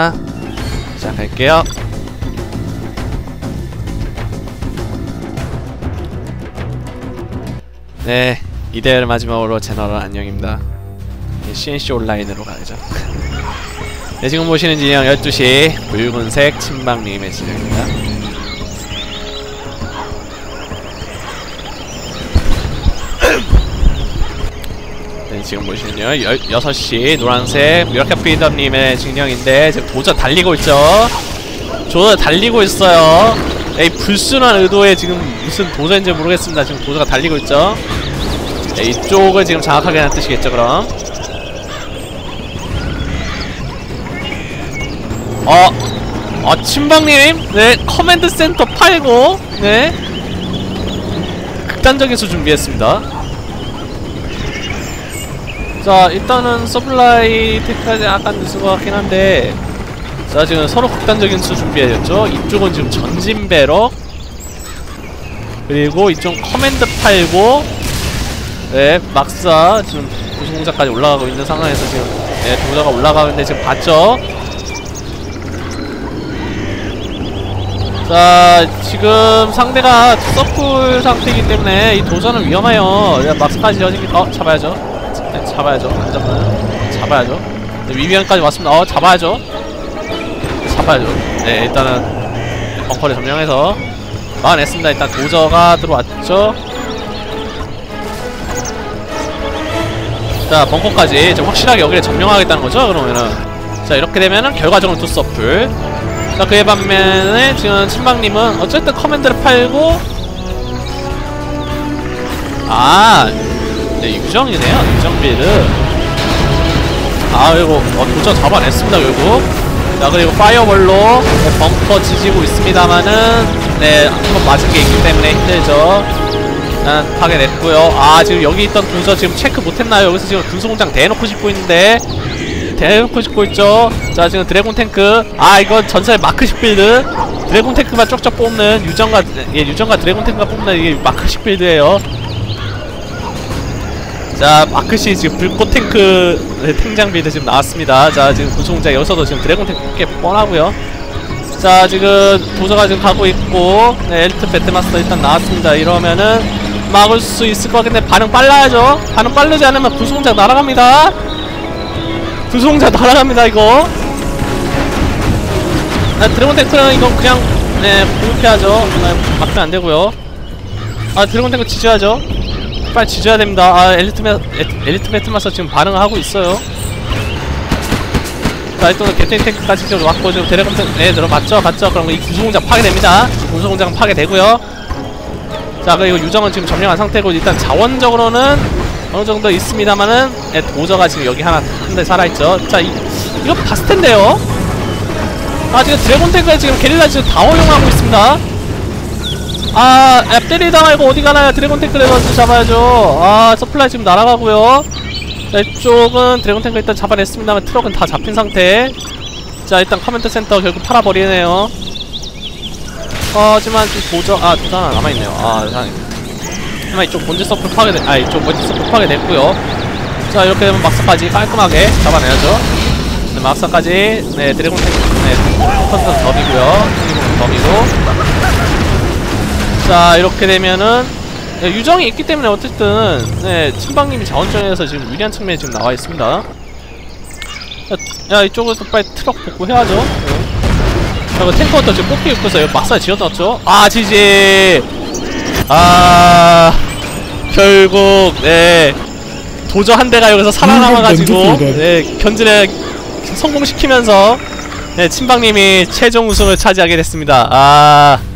아, 시작할게요. 네, 이대를 마지막으로 채널 안녕입니다. 네, CNC 온라인으로 가야죠. 네, 지금 보시는 진영 12시 붉은색 침방님의 진영입니다. 지금 보시면요. 여, 6시 노란색 뮤라카 프리덤님의 진영인데 지금 도저 달리고 있죠. 도저 달리고 있어요. 이 불순한 의도에 지금 무슨 도저인지 모르겠습니다. 지금 도저가 달리고 있죠. 네, 이쪽을 지금 장악하게 하는 뜻이겠죠, 그럼. 어, 어, 친방님, 네, 커맨드 센터 팔고, 네, 극단적인 수 준비했습니다. 자, 일단은 서플라이 테크까지 약간 늦은 것 같긴 한데, 자, 지금 서로 극단적인 수 준비해줬죠. 이쪽은 지금 전진 배럭, 그리고 이쪽 커맨드 팔고, 네, 막사 지금 우승공작까지 올라가고 있는 상황에서 지금 네, 도저가 올라가는데 지금 봤죠? 자 지금 상대가 서플 상태이기 때문에 이 도전은 위험해요 야, 막스까지 여진기 어 잡아야죠 네, 잡아야죠. 안전은. 잡아야죠. 네, 위비안까지 왔습니다. 어 잡아야죠. 잡아야죠. 네 일단은 벙커를 점령해서 막아냈습니다. 일단 도저가 들어왔죠. 자 벙커까지 좀 확실하게 여기를 점령하겠다는 거죠 그러면은. 자 이렇게 되면은 결과적으로 투서플. 자 그에 반면에 지금 친방님은 어쨌든 커맨드를 팔고 아 네, 유정이네요 유정 빌드 아 그리고 어, 도저 잡아냈습니다 결국. 자 그리고 파이어볼로 네, 벙커 지지고 있습니다만은 네 한번 맞은 게 있기 때문에 힘들죠. 일단 파괴됐고요. 아 지금 여기 있던 군서 지금 체크 못했나요? 여기서 지금 군소 공장 대놓고 짚고 있는데. 대놓고 짚고 있죠. 자 지금 드래곤 탱크. 아 이건 전설의 마크식 빌드. 드래곤 탱크만 쪽쪽 뽑는 유정과 예 유정과 드래곤 탱크가 뽑는 이게 마크식 빌드예요 자 마크시 지금 불꽃 탱크 네, 탱장 빌드 지금 나왔습니다. 자 지금 군소공장 여기서도 지금 드래곤 탱크 꽤 뻔하고요. 자 지금 도저가 지금 가고 있고 네, 엘리트 배트마스터 일단 나왔습니다. 이러면은 막을 수 있을 것 같은데 반응 빨라야죠. 반응 빠르지 않으면 구수공장 날아갑니다. 구수공장 날아갑니다 이거. 아 드래곤 탱크는 이거 그냥 네 공격해야죠. 네, 막으면 안되고요. 아 드래곤 탱크 지져야죠 빨리 지져야 됩니다 아 엘리트 매, 엘리트 배트마스터 지금 반응을 하고 있어요 자, 일단은 개탱 탱크까지 좀 왔고, 지금 드래곤 탱크, 네, 들어봤죠? 봤죠? 그럼 이 구수공장 파괴됩니다. 구수공장 파괴되고요. 자, 그리고 유정은 지금 점령한 상태고, 일단 자원적으로는 어느 정도 있습니다만은, 네, 도저가 지금 여기 하나, 한 대 살아있죠. 자, 이, 이거 봤을 텐데요? 아, 지금 드래곤 탱크가 지금 게릴라 지금 다 활용하고 있습니다. 아, 야, 때리다 말고 어디 가나요? 드래곤 탱크를 먼저 잡아야죠. 아, 서플라이 지금 날아가고요. 자 이쪽은 드래곤 탱크 일단 잡아냈습니다만 트럭은 다 잡힌 상태. 자 일단 커맨드 센터 결국 팔아버리네요. 어, 하지만 좀 도저 아 도저 하나 남아있네요. 아 이상해. 하지만 이쪽 본질 서플 파괴돼 아 이쪽 본질 서플 파괴됐고요. 자 이렇게 되면 막사까지 깔끔하게 잡아내야죠. 네, 막사까지. 네 드래곤 탱크 네 컨트 덤이고요. 덤이고 자 이렇게 되면은 네, 유정이 있기 때문에 어쨌든 네 친방님이 자원전에서 지금 유리한 측면에 지금 나와 있습니다. 야, 야 이쪽에서 빨리 트럭 복구 해야죠. 네. 자, 그 탱커부터 지금 뽑기 입고서 막사 지어놨죠. 아 지지. 아 결국 네 도저 한 대가 여기서 살아남아가지고 네 견진에 성공시키면서 네 친방님이 최종 우승을 차지하게 됐습니다. 아.